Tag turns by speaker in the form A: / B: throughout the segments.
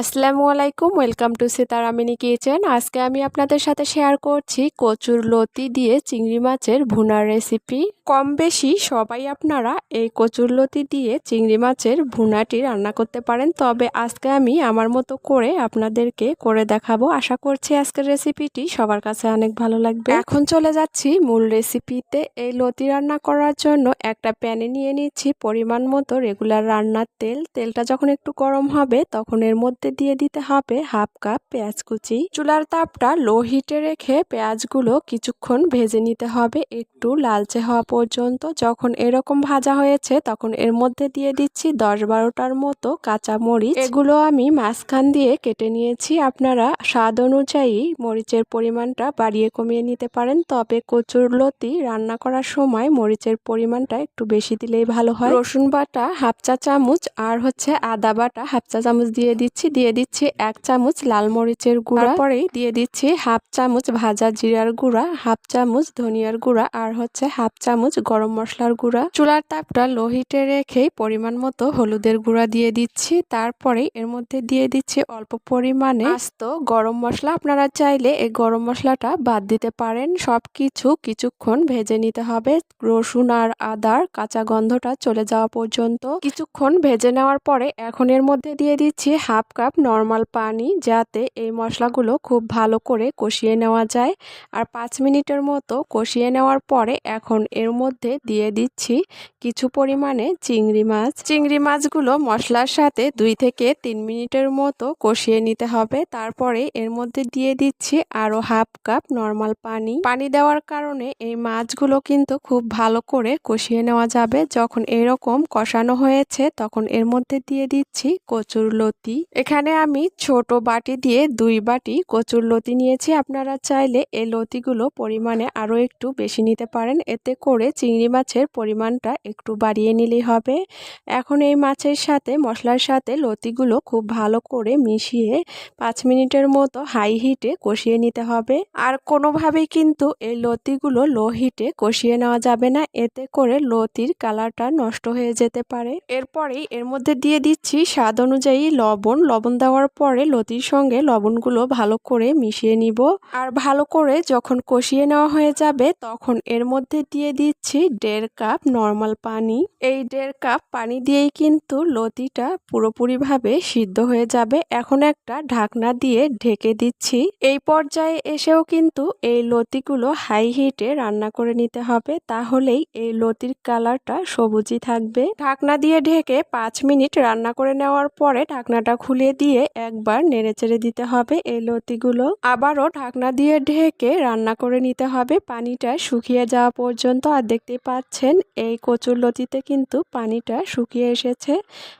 A: আসসালামু আলাইকুম, welcome to সীতারামিনী kitchen. আজকে আমি আপনাদের সাথে শেয়ার করছি কচুর লতি দিয়ে চিংড়ি মাছের ভুনার রেসিপি। কম বেশি সবাই আপনারা এই কচুর লতি দিয়ে চিংড়ি মাছের ভুনাটি রান্না করতে পারেন, তবে আজকে আমি আমার মতো করে আপনাদেরকে করে দেখাবো। আশা করছি আজকের রেসিপিটি সবার কাছে অনেক ভালো লাগবে। এখন চলে যাচ্ছি মূল রেসিপিতে। এই লতি রান্না করার জন্য একটা প্যানে নিয়ে নিচ্ছি পরিমাণ মতো রেগুলার রান্নার তেল। তেলটা যখন একটু গরম হবে, তখন এর মধ্যে মধ্যে দিয়ে দিতে হবে হাফ কাপ পেঁয়াজ কুচি। চুলার তাপটা লো হিটে রেখে পেঁয়াজগুলো কিছুক্ষণ ভেজে নিতে হবে একটু লালচে হওয়া পর্যন্ত। যখন এরকম ভাজা হয়েছে তখন এর মধ্যে দিয়ে দিচ্ছি দশ বারোটার মতো কাঁচা মরিচ। এগুলো আমি মাঝখান দিয়ে কেটে নিয়েছি। আপনারা স্বাদ অনুযায়ী মরিচের পরিমাণটা বাড়িয়ে কমিয়ে নিতে পারেন। তবে কচুর লতি রান্না করার সময় মরিচের পরিমাণটা একটু বেশি দিলেই ভালো হয়। রসুন বাটা হাফ চা চামচ আর হচ্ছে আদা বাটা হাফ চা চামচ দিয়ে দিচ্ছি। দিয়ে দিচ্ছি এক চামচ লাল মরিচের গুঁড়া। তারপরে দিয়ে দিচ্ছি হাফ চামচ ভাজা জিরার গুঁড়া, হাফ চামচ ধনিয়ার গুঁড়া আর হচ্ছে হাফ চামচ গরম মশলার গুঁড়া। চুলার তাপটা লো হিটে রেখেই পরিমাণ মতো হলুদের গুঁড়া দিয়ে দিচ্ছি। তারপরে এর মধ্যে দিয়ে দিচ্ছি অল্প পরিমাণে আস্ত গরম মশলা। আপনারা চাইলে এই গরম মশলাটা বাদ দিতে পারেন। সব কিছু কিছুক্ষণ ভেজে নিতে হবে। রসুন আর আদার কাঁচা গন্ধটা চলে যাওয়া পর্যন্ত। কিছুক্ষণ ভেজে নেওয়ার পরে এখন এর মধ্যে দিয়ে দিচ্ছি হাফ কাপ নর্মাল পানি যাতে এই মশলাগুলো খুব ভালো করে কষিয়ে নেওয়া যায়। আর পাঁচ মিনিটের মতো কষিয়ে নেওয়ার পরে এখন এর মধ্যে দিয়ে দিচ্ছি কিছু পরিমাণে চিংড়ি মাছ। চিংড়ি মাছগুলো মশলার সাথে দুই থেকে তিন মিনিটের মতো কষিয়ে নিতে হবে। তারপরে এর মধ্যে দিয়ে দিচ্ছি আরও হাফ কাপ নর্মাল পানি। পানি দেওয়ার কারণে এই মাছগুলো কিন্তু খুব ভালো করে কষিয়ে নেওয়া যাবে। যখন এরকম কষানো হয়েছে তখন এর মধ্যে দিয়ে দিচ্ছি কচুর লতি এখানে আমি ছোট বাটি দিয়ে দুই বাটি কচুর লতি নিয়েছি। আপনারা চাইলে এই লতিগুলো পরিমাণে আরও একটু বেশি নিতে পারেন। এতে করে চিংড়ি মাছের পরিমাণটা একটু বাড়িয়ে নিলেই হবে। এখন এই মাছের সাথে, মশলার সাথে লতিগুলো খুব ভালো করে মিশিয়ে পাঁচ মিনিটের মতো হাই হিটে কষিয়ে নিতে হবে। আর কোনোভাবেই কিন্তু এই লতিগুলো লো হিটে কষিয়ে নেওয়া যাবে না। এতে করে লতির কালারটা নষ্ট হয়ে যেতে পারে। এরপরেই এর মধ্যে দিয়ে দিচ্ছি স্বাদ অনুযায়ী লবণ। লবণ দেওয়ার পরে লতির সঙ্গে লবণগুলো ভালো করে মিশিয়ে নিব। আর ভালো করে যখন কষিয়ে নেওয়া হয়ে যাবে, তখন এর মধ্যে দিয়ে দিচ্ছি দেড় কাপ নর্মাল পানি। এই দেড় কাপ পানি দিয়েই কিন্তু লতিটা পুরোপুরিভাবে সিদ্ধ হয়ে যাবে। এখন একটা ঢাকনা দিয়ে ঢেকে দিচ্ছি। এই পর্যায়ে এসেও কিন্তু এই লতিগুলো হাই হিটে রান্না করে নিতে হবে। তাহলেই এই লতির কালারটা সবুজই থাকবে। ঢাকনা দিয়ে ঢেকে পাঁচ মিনিট রান্না করে নেওয়ার পরে ঢাকনাটা খুলে দিয়ে একবার নেড়েচেড়ে দিতে হবে। এই লতিগুলো আবারও ঢাকনা দিয়ে ঢেকে রান্না করে নিতে হবে। পানিটা শুকিয়ে যাওয়া পর্যন্ত। আর দেখতে পাচ্ছেন, এই কচুর লতিতে কিন্তু পানিটা শুকিয়ে এসেছে।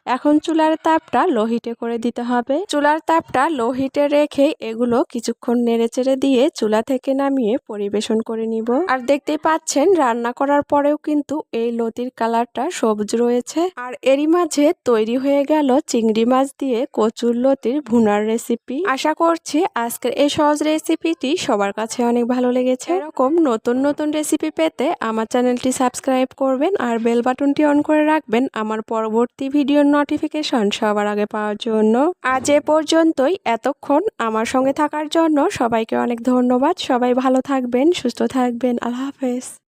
A: এখন চুলার তাপটা লোহিটে করে দিতে হবে। চুলার তাপটা লোহিটে রেখে এগুলো কিছুক্ষণ নেড়েচেড়ে দিয়ে চুলা থেকে নামিয়ে পরিবেশন করে নিব। আর দেখতেই পাচ্ছেন, রান্না করার পরেও কিন্তু এই লতির কালারটা সবুজ রয়েছে। আর এরই মাঝে তৈরি হয়ে গেল চিংড়ি মাছ দিয়ে কচুর লতির ভুনার রেসিপি আশা করছি আজকের এই সহজ রেসিপিটি সবার কাছে অনেক ভালো লেগেছে। এরকম নতুন নতুন রেসিপি পেতে আমার চ্যানেলটি সাবস্ক্রাইব করবেন আর বেল বাটনটি অন করে রাখবেন আমার পরবর্তী ভিডিওর নোটিফিকেশন সবার আগে পাওয়ার জন্য। আজ এ পর্যন্তই। এতক্ষণ আমার সঙ্গে থাকার জন্য সবাইকে অনেক ধন্যবাদ। সবাই ভালো থাকবেন, সুস্থ থাকবেন। আল্লাহ হাফেজ।